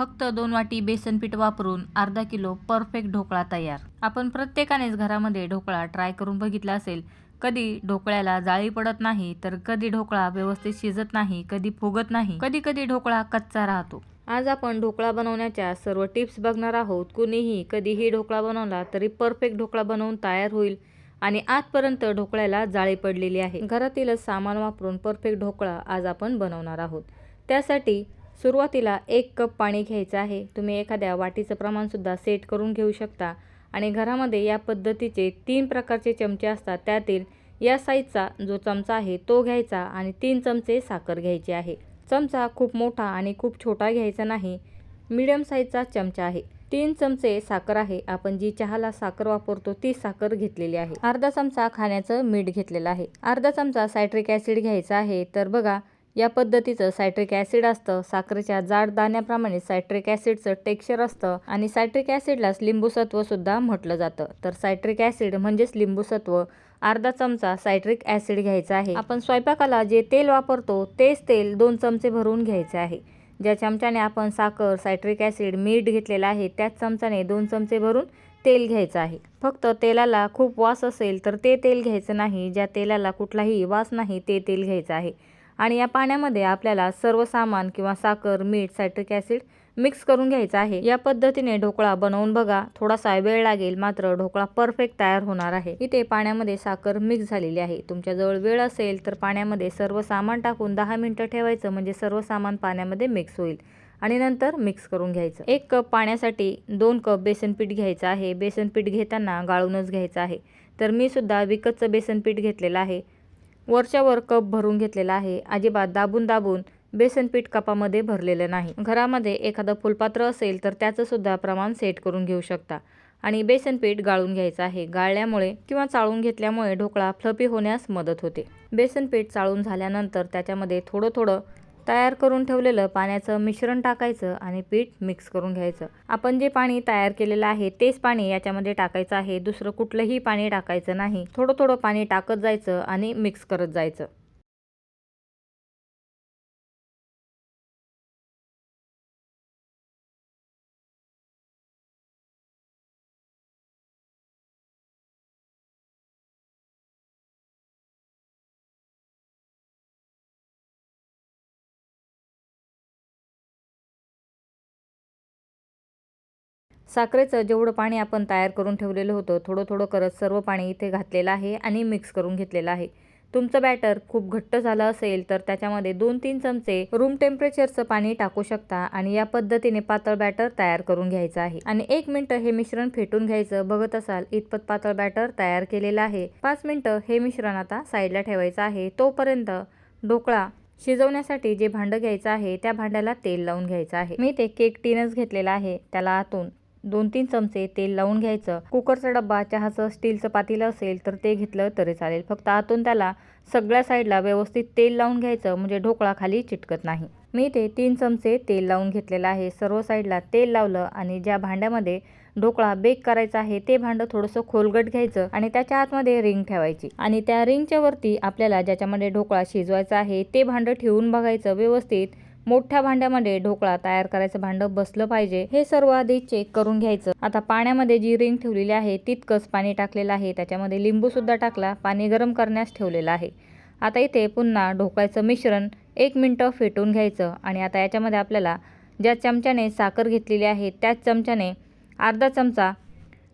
फक्त दोन वाटी बेसन पीठ वापरून अर्धा किलो परफेक्ट ढोकळा तयार. आपण प्रत्येकानेच घरामध्ये ढोकळा ट्राय करून बघितला असेल. कधी ढोकळ्याला जाळी पडत नाही तर कधी ढोकळा व्यवस्थित शिजत नाही कधी फुगत नाही कधी कधी ढोकळा कच्चा राहतो. आज आपण ढोकळा बनवण्याच्या सर्व टिप्स बघणार आहोत. कुणीही कधीही ढोकळा बनवला तरी परफेक्ट ढोकळा बनवून तयार होईल आणि आजपर्यंत ढोकळ्याला जाळी पडलेली आहे. घरातीलच सामान वापरून परफेक्ट ढोकळा आज आपण बनवणार आहोत. त्यासाठी सुरुवातीला एक कप पाणी घ्यायचं आहे. तुम्ही एखाद्या वाटीचं प्रमाणसुद्धा सेट करून घेऊ शकता. आणि घरामध्ये या पद्धतीचे तीन प्रकारचे चमचे असतात. त्यातील या साईजचा जो चमचा आहे तो घ्यायचा आणि तीन चमचे साखर घ्यायची आहे. चमचा खूप मोठा आणि खूप छोटा घ्यायचा नाही. मिडियम साईजचा चमचा आहे. तीन चमचे साखर आहे. आपण जी चहाला साखर वापरतो ती साखर घेतलेली आहे. अर्धा चमचा खाण्याचं मीठ घेतलेलं आहे. अर्धा चमचा सायट्रिक ॲसिड घ्यायचा आहे. तर बघा या पद्धतीचं सायट्रिक ॲसिड असतं. साखरेच्या जाड दाण्याप्रमाणे सायट्रिक ॲसिडचं टेक्स्चर असतं आणि सायट्रिक ॲसिडलाच लिंबूसत्व सुद्धा म्हटलं जातं. तर सायट्रिक ॲसिड म्हणजेच लिंबूसत्व. अर्धा चमचा सायट्रिक ॲसिड घ्यायचा आहे. आपण स्वयंपाकाला जे तेल वापरतो तेच तेल दोन चमचे भरून घ्यायचे आहे. ज्या चमच्याने आपण साखर सायट्रिक ॲसिड मीठ घेतलेलं आहे त्याच चमच्याने दोन चमचे भरून तेल घ्यायचं आहे. फक्त तेलाला खूप वास असेल तर ते तेल घ्यायचं नाही. ज्या तेलाला कुठलाही वास नाही ते तेल घ्यायचं आहे. आणि या पाण्यामध्ये आपल्याला सर्व सामान किंवा साखर मीठ सायट्रिक ॲसिड मिक्स करून घ्यायचं आहे. या पद्धतीने ढोकळा बनवून बघा. थोडासा वेळ लागेल मात्र ढोकळा परफेक्ट तयार होणार आहे. इथे पाण्यामध्ये साखर मिक्स झालेली आहे. तुमच्याजवळ वेळ असेल तर पाण्यामध्ये सर्व सामान टाकून दहा मिनटं ठेवायचं म्हणजे सर्व सामान पाण्यामध्ये मिक्स होईल. आणि नंतर मिक्स करून घ्यायचं. एक कप पाण्यासाठी दोन कप बेसन पीठ घ्यायचं आहे. बेसन पीठ घेताना गाळूनच घ्यायचं आहे. तर मी सुद्धा विकतचं बेसन पीठ घेतलेलं आहे. वरच्यावर कप भरून घेतलेला आहे. अजिबात दाबून दाबून बेसन पीठ कपामध्ये भरलेलं नाही. घरामध्ये एखादं फुलपात्र असेल तर त्याचं सुद्धा प्रमाण सेट करून घेऊ शकता. आणि बेसन पीठ गाळून घ्यायचं आहे. गाळल्यामुळे किंवा चाळून घेतल्यामुळे ढोकळा फ्लपी होण्यास मदत होते. बेसन पीठ चाळून झाल्यानंतर त्याच्यामध्ये थोडं थोडं तयार करून ठेवलेलं पाण्याचं मिश्रण टाकायचं आणि पीठ मिक्स करून घ्यायचं. आपण जे पाणी तयार केलेलं आहे तेच पाणी याच्यामध्ये टाकायचं आहे. दुसरं कुठलंही पाणी टाकायचं नाही. थोडं थोडं पाणी टाकत जायचं आणि मिक्स करत जायचं. साखरेचं जेवढं पाणी आपण तयार करून ठेवलेलं होतं थोडं थोडं करत सर्व पाणी इथे घातलेलं आहे आणि मिक्स करून घेतलेलं आहे. तुमचं बॅटर खूप घट्ट झालं असेल तर त्याच्यामध्ये दोन तीन चमचे रूम टेम्परेचरचं पाणी टाकू शकता आणि या पद्धतीने पातळ बॅटर तयार करून घ्यायचं आहे. आणि एक मिनटं हे मिश्रण फेटून घ्यायचं. बघत असाल इतपत पातळ बॅटर तयार केलेलं आहे. पाच मिनटं हे मिश्रण आता साईडला ठेवायचं आहे. तोपर्यंत ढोकळा शिजवण्यासाठी जे भांडं घ्यायचं आहे त्या भांड्याला तेल लावून घ्यायचं आहे. मी ते केक टीनच घेतलेला आहे. त्याला आतून दोन तीन चमचे तेल लावून घ्यायचं. कुकरचा डब्बा चहाचं स्टीलचं पातेलं असेल तर ते घेतलं तरी चालेल. फक्त आतून त्याला सगळ्या साईडला व्यवस्थित तेल लावून घ्यायचं म्हणजे ढोकळा खाली चिटकत नाही. मी ते तीन चमचे तेल लावून घेतलेलं आहे. सर्व साईडला तेल लावलं आणि ज्या भांड्यामध्ये ढोकळा बेक करायचा आहे ते भांडं थोडंसं खोलगट घ्यायचं आणि त्याच्या आतमध्ये रिंग ठेवायची. आणि त्या रिंगच्या वरती आपल्याला ज्याच्यामध्ये ढोकळा शिजवायचा आहे ते भांडं ठेवून बघायचं व्यवस्थित. मोठ्या भांड्यामध्ये ढोकळा तयार करायचं भांडं बसलं पाहिजे हे सर्व आधी चेक करून घ्यायचं. आता पाण्यामध्ये जी रिंग ठेवलेली आहे तितकंच पाणी टाकलेलं आहे. त्याच्यामध्ये लिंबू सुद्धा टाकला पाणी गरम करण्यास ठेवलेलं आहे. आता इथे पुन्हा ढोकळ्याचं मिश्रण एक मिनटं फेटून घ्यायचं आणि आता याच्यामध्ये आपल्याला ज्या चमच्याने साखर घेतलेली आहे त्याच चमच्याने अर्धा चमचा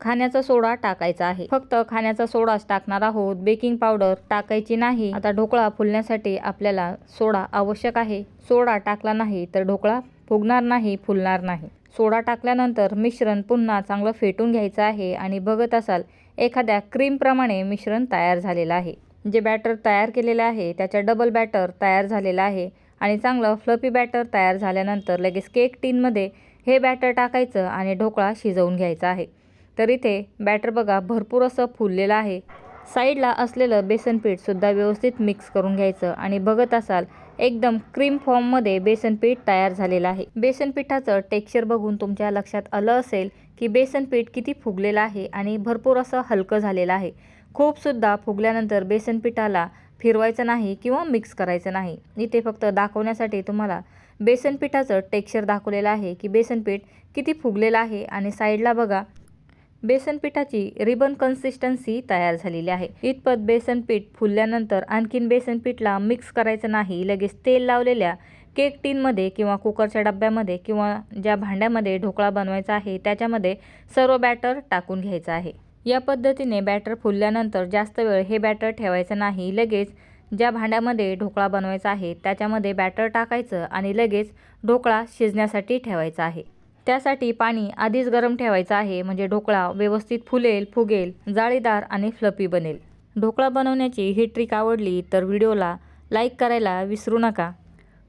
खाण्याचा सोडा टाकायचा आहे. फक्त खाण्याचा सोडाच टाकणार आहोत. बेकिंग पावडर टाकायची नाही. आता ढोकळा फुलण्यासाठी आपल्याला सोडा आवश्यक आहे. सोडा टाकला नाही तर ढोकळा फुगणार नाही फुलणार नाही. सोडा टाकल्यानंतर मिश्रण पुन्हा चांगलं फेटून घ्यायचं आहे आणि बघत असाल एखाद्या क्रीमप्रमाणे मिश्रण तयार झालेलं आहे. जे बॅटर तयार केलेलं आहे त्याच्या डबल बॅटर तयार झालेलं आहे आणि चांगलं फ्लफी बॅटर तयार झाल्यानंतर लगेच केक टीनमध्ये हे बॅटर टाकायचं आणि ढोकळा शिजवून घ्यायचा आहे. तर इथे बॅटर बघा भरपूर असं फुललेलं आहे. साईडला असलेलं बेसन पीठसुद्धा व्यवस्थित मिक्स करून घ्यायचं आणि बघत असाल एकदम क्रीम फॉर्ममध्ये बेसन पीठ तयार झालेलं आहे. बेसन पिठाचं टेक्स्चर बघून तुमच्या लक्षात आलं असेल की बेसन पीठ किती फुगलेलं आहे आणि भरपूर असं हलकं झालेलं आहे. खूपसुद्धा फुगल्यानंतर बेसन पिठाला फिरवायचं नाही किंवा मिक्स करायचं नाही. इथे फक्त दाखवण्यासाठी तुम्हाला बेसन पिठाचं टेक्स्चर दाखवलेलं आहे की बेसन पीठ किती फुगलेलं आहे आणि साईडला बघा बेसन पिठाची रिबन कन्सिस्टन्सी तयार झालेली आहे. इतपत बेसन पीठ फुलल्यानंतर आणखीन बेसन पीठला मिक्स करायचं नाही लगेच तेल लावलेल्या केक टीनमध्ये किंवा कुकरच्या डब्यामध्ये किंवा ज्या भांड्यामध्ये ढोकळा बनवायचा आहे त्याच्यामध्ये सर्व बॅटर टाकून घ्यायचं आहे. या पद्धतीने बॅटर फुलल्यानंतर जास्त वेळ हे बॅटर ठेवायचं नाही लगेच ज्या भांड्यामध्ये ढोकळा बनवायचा आहे त्याच्यामध्ये बॅटर टाकायचं आणि लगेच ढोकळा शिजण्यासाठी ठेवायचा आहे. त्यासाठी पाणी आधीच गरम ठेवायचं आहे म्हणजे ढोकळा व्यवस्थित फुलेल फुगेल जाळीदार आणि फ्लपी बनेल. ढोकळा बनवण्याची ही ट्रिक आवडली तर व्हिडिओला लाईक करायला विसरू नका.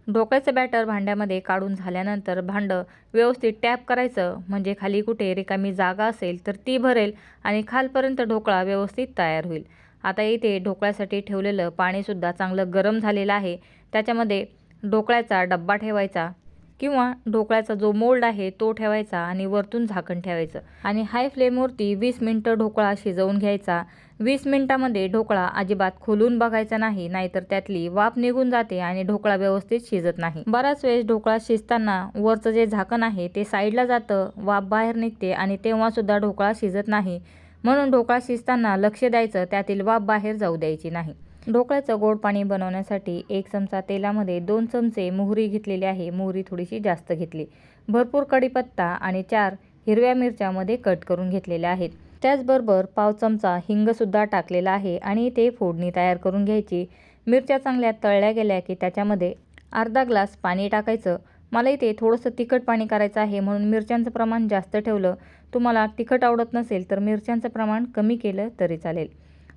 ढोकळ्याचं बॅटर भांड्यामध्ये काढून झाल्यानंतर भांडं व्यवस्थित टॅप करायचं म्हणजे खाली कुठे रिकामी जागा असेल तर ती भरेल आणि खालपर्यंत ढोकळा व्यवस्थित तयार होईल. आता इथे ढोकळ्यासाठी ठेवलेलं पाणीसुद्धा चांगलं गरम झालेलं आहे. त्याच्यामध्ये ढोकळ्याचा डब्बा ठेवायचा किंवा ढोकळ्याचा जो मोल्ड आहे तो ठेवायचा आणि वरतून झाकण ठेवायचं. आणि हाय फ्लेमवरती वीस मिनटं ढोकळा शिजवून घ्यायचा. वीस मिनटामध्ये ढोकळा अजिबात खोलून बघायचा नाही नाहीतर त्यातली वाफ निघून जाते आणि ढोकळा व्यवस्थित शिजत नाही. बराच वेळेस ढोकळा शिजताना वरचं जे झाकण आहे ते साईडला जातं वाफ बाहेर निघते आणि तेव्हा सुद्धा ढोकळा शिजत नाही. म्हणून ढोकळा शिजताना लक्ष द्यायचं त्यातील वाफ बाहेर जाऊ द्यायची नाही. ढोकळ्याचं गोड पाणी बनवण्यासाठी एक चमचा तेलामध्ये दोन चमचे मोहरी घेतलेली आहे. मोहरी थोडीशी जास्त घेतली. भरपूर कढीपत्ता आणि चार हिरव्या मिरच्यामध्ये कट करून घेतलेल्या आहेत. त्याचबरोबर पाव चमचा हिंगसुद्धा टाकलेला आहे आणि ते फोडणी तयार करून घ्यायची. मिरच्या चांगल्या तळल्या गेल्या की त्याच्यामध्ये अर्धा ग्लास पाणी टाकायचं. मला इथे थोडंसं तिखट पाणी करायचं आहे म्हणून मिरच्यांचं प्रमाण जास्त ठेवलं. तुम्हाला तिखट आवडत नसेल तर मिरच्यांचं प्रमाण कमी केलं तरी चालेल.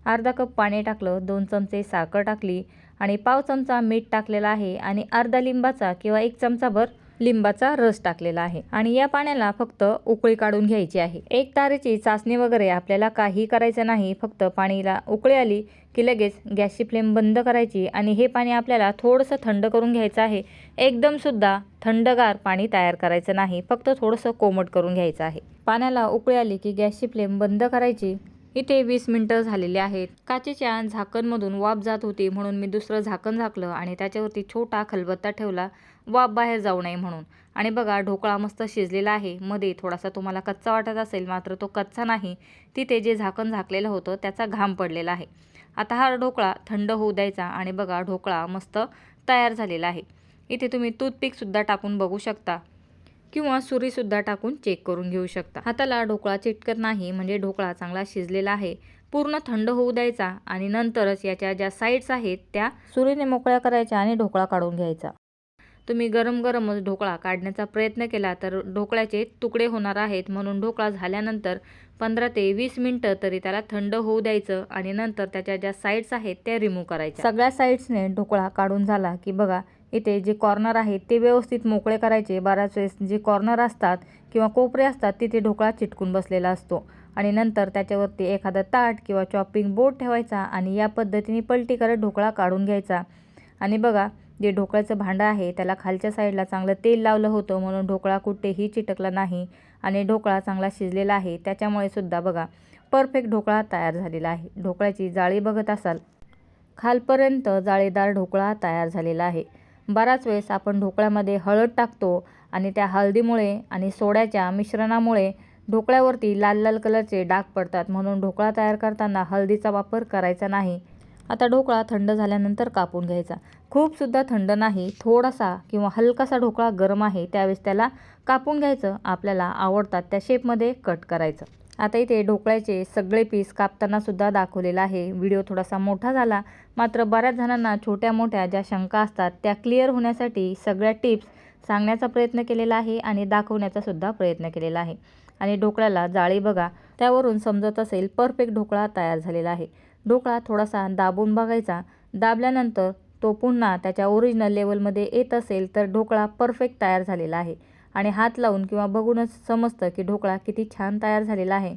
अर्धा कप पाणी टाकलं दोन चमचे साखर टाकली आणि पाव चमचा मीठ टाकलेला आहे आणि अर्धा लिंबाचा किंवा एक चमचाभर लिंबाचा रस टाकलेला आहे. आणि या पाण्याला फक्त उकळी काढून घ्यायची आहे. एक तारेची चाचणी वगैरे आपल्याला काही करायचं नाही फक्त पाणीला उकळी आली की लगेच गॅसची फ्लेम बंद करायची आणि हे पाणी आपल्याला थोडंसं थंड करून घ्यायचं आहे. एकदमसुद्धा थंडगार पाणी तयार करायचं नाही फक्त थोडंसं कोमट करून घ्यायचं आहे. पाण्याला उकळी आली की गॅसची फ्लेम बंद करायची इथे वीस मिनटं झालेली आहेत. काचेच्या झाकणमधून वाफ जात होती म्हणून मी दुसरं झाकण झाकलं आणि त्याच्यावरती छोटा खलबत्ता ठेवला. वाफ बाहेर जाऊ नये म्हणून. आणि बघा ढोकळा मस्त शिजलेला आहे. मध्ये थोडासा तुम्हाला कच्चा वाटत असेल मात्र तो कच्चा नाही. तिथे जे झाकण झाकलेलं होतं त्याचा घाम पडलेला आहे. आता हा ढोकळा थंड होऊ द्यायचा आणि बघा ढोकळा मस्त तयार झालेला आहे. इथे तुम्ही टूथपिकसुद्धा टाकून बघू शकता. किंवा सुरीसुद्धा टाकून चेक करून घेऊ शकता. हाताला ढोकळा चिटकत नाही म्हणजे ढोकळा चांगला शिजलेला आहे. पूर्ण थंड होऊ द्यायचा आणि नंतरच याच्या ज्या साईड्स आहेत त्या सुरीने मोकळ्या करायच्या आणि ढोकळा काढून घ्यायचा. तुम्ही गरम गरमच ढोकळा काढण्याचा प्रयत्न केला तर ढोकळ्याचे तुकडे होणार आहेत. म्हणून ढोकळा झाल्यानंतर पंधरा ते वीस मिनटं तरी त्याला थंड होऊ द्यायचं आणि नंतर त्याच्या ज्या साईड्स आहेत त्या रिमूव्ह करायच्या. सगळ्या साईड्सने ढोकळा काढून झाला की बघा इथे जे कॉर्नर आहेत ते व्यवस्थित मोकळे करायचे. बऱ्याच वेळेस जे कॉर्नर असतात किंवा कोपरे असतात तिथे ढोकळा चिटकून बसलेला असतो. आणि नंतर त्याच्यावरती एखादं ताट किंवा चॉपिंग बोर्ड ठेवायचा आणि या पद्धतीने पलटी करत ढोकळा काढून घ्यायचा. आणि बघा जे ढोकळ्याचं भांडं आहे त्याला खालच्या साईडला चांगलं तेल लावलं होतं म्हणून ढोकळा कुठेही चिटकला नाही आणि ढोकळा चांगला शिजलेला आहे. त्याच्यामुळे सुद्धा बघा परफेक्ट ढोकळा तयार झालेला आहे. ढोकळ्याची जाळी बघत असाल खालपर्यंत जाळीदार ढोकळा तयार झालेला आहे. बराच वेळेस आपण ढोकळ्यामध्ये हळद टाकतो आणि त्या हळदीमुळे आणि सोड्याच्या मिश्रणामुळे ढोकळ्यावरती लाल लाल कलरचे डाग पडतात. म्हणून ढोकळा तयार करताना हळदीचा वापर करायचा नाही. आता ढोकळा थंड झाल्यानंतर कापून घ्यायचा. खूपसुद्धा थंड नाही थोडासा किंवा हलकासा ढोकळा गरम आहे त्यावेळेस त्याला कापून घ्यायचं. आपल्याला आवडतात त्या शेपमध्ये कट करायचं. आता इथे ढोकळ्याचे सगळे पीस कापताना सुद्धा दाखवलेला आहे. व्हिडिओ थोडासा मोठा झाला मात्र बऱ्याच जणांना छोट्या मोठ्या ज्या शंका असतात त्या क्लिअर होण्यासाठी सगळ्या टिप्स सांगण्याचा प्रयत्न केलेला आहे आणि दाखवण्याचा सुद्धा प्रयत्न केलेला आहे. आणि ढोकळ्याला जाळी बघा त्यावरून समजत असेल परफेक्ट ढोकळा तयार झालेला आहे. ढोकळा थोडासा दाबून बघायचा दाबल्यानंतर तो पुन्हा त्याच्या ओरिजिनल लेवलमध्ये येत असेल तर ढोकळा परफेक्ट तयार झालेला आहे. आणि हात लावून किंवा बघूनच समजतं की ढोकळा किती छान तयार झालेला आहे.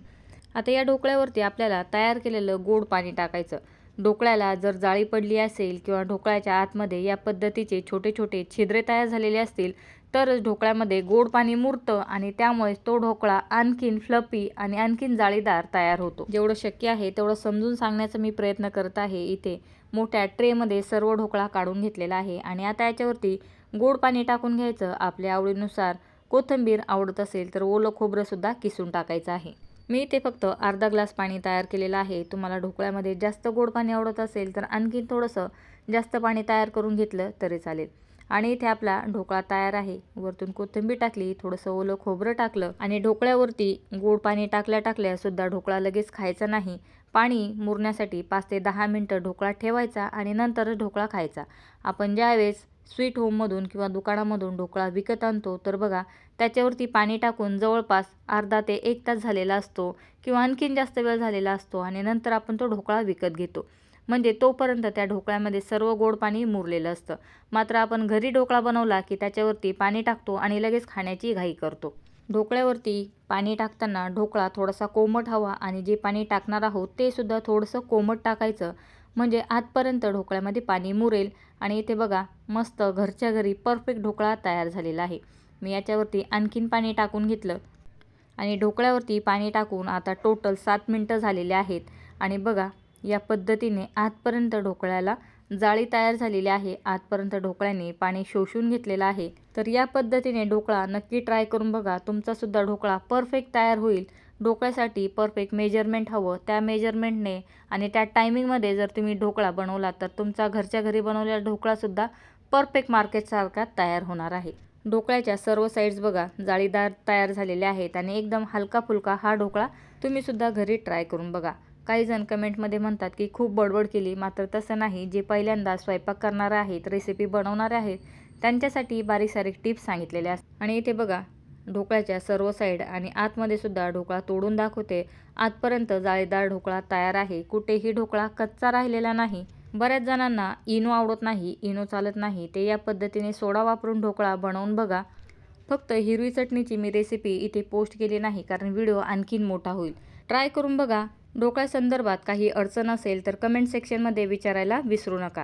आता या ढोकळ्यावरती आपल्याला तयार केलेलं गोड पाणी टाकायचं. ढोकळ्याला जर जाळी पडली असेल किंवा ढोकळ्याच्या आतमध्ये या पद्धतीचे छोटे छोटे छिद्रे तयार झालेले असतील तरच ढोकळ्यामध्ये गोड पाणी मुरतं आणि त्यामुळेच तो ढोकळा आणखीन फ्लपी आणि आणखीन जाळीदार तयार होतो. जेवढं शक्य आहे तेवढं समजून सांगण्याचा मी प्रयत्न करत आहे. इथे मोठ्या ट्रेमध्ये सर्व ढोकळा काढून घेतलेला आहे आणि आता याच्यावरती गोड पाणी टाकून घ्यायचं. आपल्या आवडीनुसार कोथिंबीर आवडत असेल तर ओलं खोबरंसुद्धा किसून टाकायचं आहे. मी इथे फक्त अर्धा ग्लास पाणी तयार केलेलं आहे. तुम्हाला ढोकळ्यामध्ये जास्त गोड पाणी आवडत असेल तर आणखी थोडंसं जास्त पाणी तयार करून घेतलं तरी चालेल. आणि इथे आपला ढोकळा तयार आहे. वरतून कोथिंबीर टाकली थोडंसं ओलं खोबरं टाकलं आणि ढोकळ्यावरती गोड पाणी टाकल्या टाकल्या सुद्धा ढोकळा लगेच खायचा नाही. पाणी मुरण्यासाठी पाच ते दहा मिनटं ढोकळा ठेवायचा आणि नंतरच ढोकळा खायचा. आपण ज्यावेळेस स्वीट होममधून किंवा दुकानामधून ढोकळा विकत आणतो तर बघा त्याच्यावरती पाणी टाकून जवळपास अर्धा ते एक तास झालेला असतो किंवा आणखीन जास्त वेळ झालेला असतो आणि नंतर आपण तो ढोकळा विकत घेतो. म्हणजे तोपर्यंत त्या ढोकळ्यामध्ये सर्व गोड पाणी मुरलेलं असतं. मात्र आपण घरी ढोकळा बनवला की त्याच्यावरती पाणी टाकतो आणि लगेच खाण्याची घाई करतो. ढोकळ्यावरती पाणी टाकताना ढोकळा थोडासा कोमट हवा आणि जे पाणी टाकणार आहोत ते सुद्धा थोडंसं कोमट टाकायचं. म्हणजे आतपर्यंत ढोकळ्यामध्ये पाणी मुरेल आणि इथे बघा मस्त घरच्या घरी परफेक्ट ढोकळा तयार झालेला आहे. मी याच्यावरती आणखीन पाणी टाकून घेतलं. आणि ढोकळ्यावरती पाणी टाकून आता टोटल सात मिनटं झालेले आहेत. आणि बघा या पद्धतीने आतपर्यंत ढोकळ्याला जाळी तयार झालेली आहे. आतपर्यंत ढोकळ्याने पाणी शोषून घेतलेलं आहे. तर या पद्धतीने ढोकळा नक्की ट्राय करून बघा. तुमचासुद्धा ढोकळा परफेक्ट तयार होईल. ढोकळ्यासाठी परफेक्ट मेजरमेंट हवं. त्या मेजरमेंटने आणि त्या टायमिंगमध्ये जर तुम्ही ढोकळा बनवला तर तुमचा घरच्या घरी बनवलेला ढोकळासुद्धा परफेक्ट मार्केटसारखा तयार होणार आहे. ढोकळ्याच्या सर्व साईड्स बघा जाळीदार तयार झालेल्या आहेत आणि एकदम हलका फुलका हा ढोकळा तुम्हीसुद्धा घरी ट्राय करून बघा. काही जण कमेंटमध्ये म्हणतात की खूप बडबड केली मात्र तसं नाही. जे पहिल्यांदा स्वयंपाक करणारे आहेत रेसिपी बनवणारे आहेत त्यांच्यासाठी बारीक सारीक टिप्स सांगितलेल्या असतात. आणि इथे बघा ढोकळ्याच्या सर्व साईड आणि आतमध्ये सुद्धा ढोकळा तोडून दाखवते. आतपर्यंत जाळीदार ढोकळा तयार आहे. कुठेही ढोकळा कच्चा राहिलेला नाही. बऱ्याच जणांना इनो आवडत नाही इनो चालत नाही. ते या पद्धतीने सोडा वापरून ढोकळा बनवून बघा. फक्त हिरवी चटणीची मी रेसिपी इथे पोस्ट केली नाही कारण व्हिडिओ आणखीन मोठा होईल. ट्राय करून बघा. ढोकळ्यासंदर्भात काही अडचण असेल तर कमेंट सेक्शनमध्ये विचारायला विसरू नका.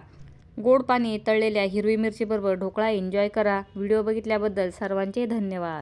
गोड पाणी तळलेल्या हिरवी मिरचीबरोबर ढोकळा एन्जॉय करा. व्हिडिओ बघितल्याबद्दल सर्वांचे धन्यवाद.